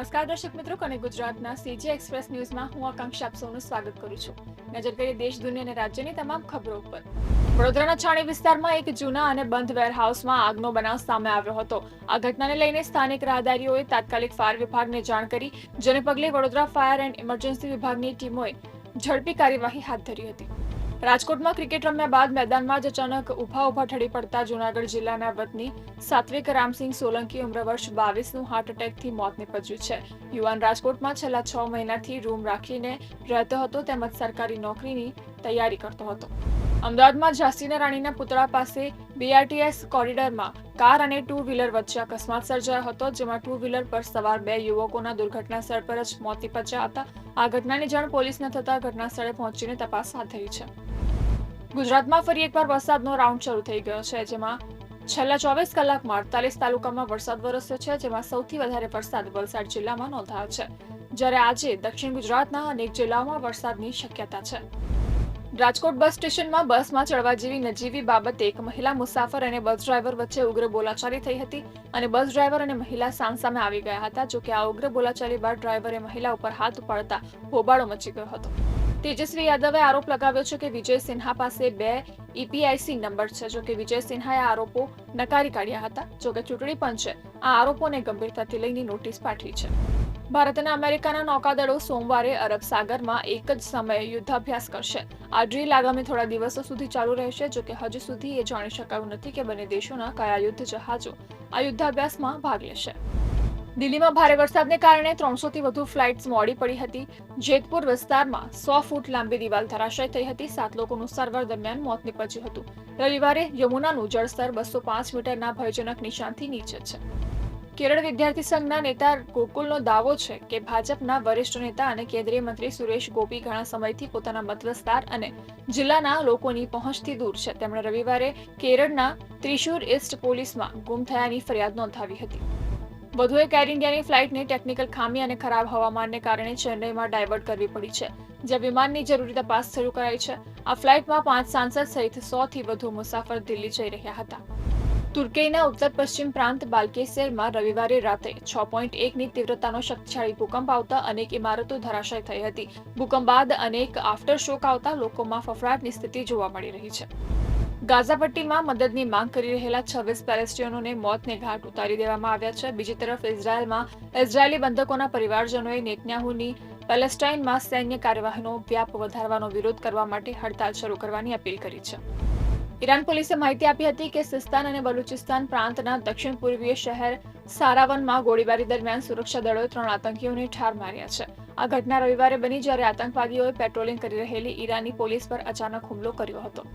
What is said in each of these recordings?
નમસ્કાર દર્શક મિત્રો અને ગુજરાતના સીજી એક્સપ્રેસ ન્યૂઝમાં હું આકાંક્ષા આપ સ્વાગત કરું છું. નજર કરીએ દેશ, દુનિયા અને રાજ્યની તમામ ખબરો ઉપર. વડોદરાના છાણી વિસ્તારમાં એક જૂના અને બંધ વેરહાઉસમાં આગનો બનાવ સામે આવ્યો હતો. આ ઘટનાને લઈને સ્થાનિક રાહદારીઓએ તાત્કાલિક ફાયર વિભાગને જાણ કરી, જેને પગલે વડોદરા ફાયર એન્ડ ઇમરજન્સી વિભાગની ટીમોએ ઝડપી કાર્યવાહી હાથ ધરી હતી. રાજકોટમાં ક્રિકેટ રમ્યા બાદ મેદાનમાં જ અચાનક ઊભા ઊભા ઠડી પડતા જૂનાગઢ જિલ્લાના વતની સાત્વિક રામસિંહ સોલંકી ઉમ્ર વર્ષ બાવીસનું હાર્ટ એટેકથી મોત નીપજ્યું છે. યુવાન રાજકોટમાં છેલ્લા છ મહિનાથી રૂમ રાખીને રહેતો હતો તેમજ સરકારી નોકરીની તૈયારી કરતો હતો. અમદાવાદમાં ઝાંસીના રાણીના પુતળા પાસે બીઆરટીએસ કોરિડોરમાં કાર અને ટુ વ્હીલર વચ્ચે અકસ્માત સર્જાયો હતો, જેમાં ટુ વ્હીલર પર સવાર બે યુવકોના દુર્ઘટના સ્થળ પર જ મોત નીપજ્યા હતા. આ ઘટનાની જાણ પોલીસને થતાં ઘટના સ્થળે પહોંચીને તપાસ હાથ ધરી છે. ગુજરાતમાં ફરી એકવાર વરસાદનો રાઉન્ડ શરૂ થઈ ગયો છે, જેમાં છેલ્લા ચોવીસ કલાકમાં અડતાલીસ તાલુકામાં વરસાદ વરસ્યો છે, જેમાં સૌથી વધારે વરસાદ વલસાડ જિલ્લામાં નોંધાયો છે. જ્યારે આજે દક્ષિણ ગુજરાતના અનેક જિલ્લાઓમાં વરસાદની શક્યતા છે. રાજકોટ બસ સ્ટેશનમાં બસમાં ચડવા જેવી નજીવી બાબતે એક મહિલા મુસાફર અને બસ ડ્રાઈવર વચ્ચે ઉગ્ર બોલાચાલી થઈ હતી અને બસ ડ્રાઈવર અને મહિલા સામસામે આવી ગયા હતા, જોકે આ ઉગ્ર બોલાચાલી બાદ ડ્રાઈવરે મહિલા ઉપર હાથ ઉપાડતા હોબાળો મચી ગયો હતો. તેજસ્વી યાદવે આરોપ લગાવ્યો છે કે વિજય સિન્હા પાસે બે ઈપીઆઈસી નંબર છે. જોકે વિજય સિન્હાએ આરોપો નકારી કાઢ્યા હતા. જોકે ચૂંટણી પંચે આ આરોપોને ગંભીરતાથી લઈને નોટિસ પાઠવી છે. ભારત અને અમેરિકાના નૌકાદળો સોમવારે અરબ સાગરમાં એક જ સમયે યુદ્ધાભ્યાસ કરશે. આ ડ્રીલ આગામી થોડા દિવસો સુધી ચાલુ રહેશે. જોકે હજુ સુધી એ જાણી શકાયું નથી કે બંને દેશોના કયા યુદ્ધ જહાજો આ યુદ્ધાભ્યાસમાં ભાગ લેશે. દિલ્હીમાં ભારે વરસાદને કારણે ત્રણસોથી વધુ ફ્લાઇટ્સ મોડી પડી હતી. જેતપુર વિસ્તારમાં સો ફૂટ લાંબી દિવાલ ધરાશય થઈ હતી. સાત લોકોનું સારવાર દરમિયાન મોત નીપજ્યું હતું. રવિવારે યમુનાનું જળસ્તર બસો પાંચ મીટરના ભયજનક નિશાનથી નીચે છે. કેરળ વિદ્યાર્થી સંઘના નેતા ગોકુલનો દાવો છે કે ભાજપના વરિષ્ઠ નેતા અને કેન્દ્રીય મંત્રી સુરેશ ગોપી ઘણા સમયથી પોતાના મતવિસ્તાર અને જિલ્લાના લોકોની પહોંચથી દૂર છે. તેમણે રવિવારે કેરળના ત્રિશુર ઇસ્ટ પોલીસમાં ગુમ થયાની ફરિયાદ નોંધાવી હતી. વધુ એક એર ઇન્ડિયાની ફ્લાઇટને ટેકનિકલ ખામી અને ખરાબ હવામાનને કારણે ચેન્નઈમાં ડાયવર્ટ કરવી પડી છે જ્યાં વિમાનની જરૂરી તપાસ શરૂ કરાઈ છે. આ ફ્લાઇટમાં પાંચ સાંસદ સહિત સો થી વધુ મુસાફર દિલ્હી જઈ રહ્યા હતા. તુર્કીના ઉત્તર પશ્ચિમ પ્રાંત બાલ્કેસેરમાં રવિવારે રાત્રે છ પોઈન્ટ એકની તીવ્રતાનો શક્તિશાળી ભૂકંપ આવતા અનેક ઇમારતો ધરાશય થઈ હતી. ભૂકંપ બાદ અનેક આફ્ટર શોક આવતા લોકોમાં ફફડાટની સ્થિતિ જોવા મળી રહી છે. ગાઝા પટ્ટીમાં મદદની માંગ કરી રહેલા છવ્વીસ પેલેસ્ટીયનોને મોતને ઘાટ ઉતારી દેવામાં આવ્યા છે. બીજી તરફ ઇઝરાયલમાં ઇઝરાયેલી બંધકોના પરિવારજનોએ નેતન્યાહુની પેલેસ્ટાઇનમાં સૈન્ય કાર્યવાહીનો વ્યાપ વધારવાનો વિરોધ કરવા માટે હડતાલ શરૂ કરવાની અપીલ કરી છે. ઈરાન પોલીસે માહિતી આપી હતી કે સિસ્તાન અને બલુચિસ્તાન પ્રાંતના દક્ષિણ પૂર્વીય શહેર સારાવનમાં ગોળીબારી દરમિયાન સુરક્ષા દળોએ ત્રણ આતંકીઓને ઠાર માર્યા છે. આ ઘટના રવિવારે બની જ્યારે આતંકવાદીઓએ પેટ્રોલિંગ કરી રહેલી ઈરાની પોલીસ પર અચાનક હુમલો કર્યો હતો.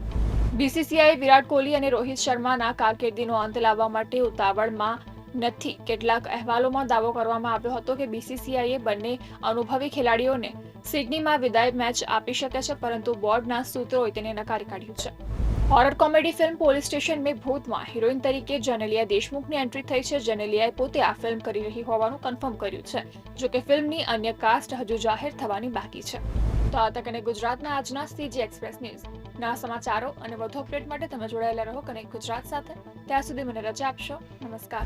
બીસીસીઆઈ વિરાટ કોહલી અને રોહિત શર્માના કારકિર્દીનો અંત લાવવા માટે ઉતાવળમાં નથી. કેટલાક અહેવાલોમાં દાવો કરવામાં આવ્યો હતો કે બીસીસીઆઈએ બંને અનુભવી ખેલાડીઓને સિડનીમાં વિદાય મેચ આપી શકે છે, પરંતુ બોર્ડના સૂત્રોએ તેને નકારી કાઢ્યું છે. Horror comedy film police station મેં ભૂતમાં હિરોઈન તરીકે જેનેલિયા દેશમુખની એન્ટ્રી થઈ છે. જેનેલિયાએ પોતે આ ફિલ્મ કરી રહી હોવાનું કન્ફર્મ કર્યું છે જોકે ફિલ્મની અન્ય કાસ્ટ હજુ જાહેર થવાની બાકી છે. તો આ તક અને ગુજરાતના આજના સીજી એક્સપ્રેસ ન્યૂઝ. ના સમાચારો અને વધુ અપડેટ માટે તમે જોડાયેલા રહો કનેક્ટ ગુજરાત સાથે. ત્યાં સુધી મને રજા આપશો. નમસ્કાર.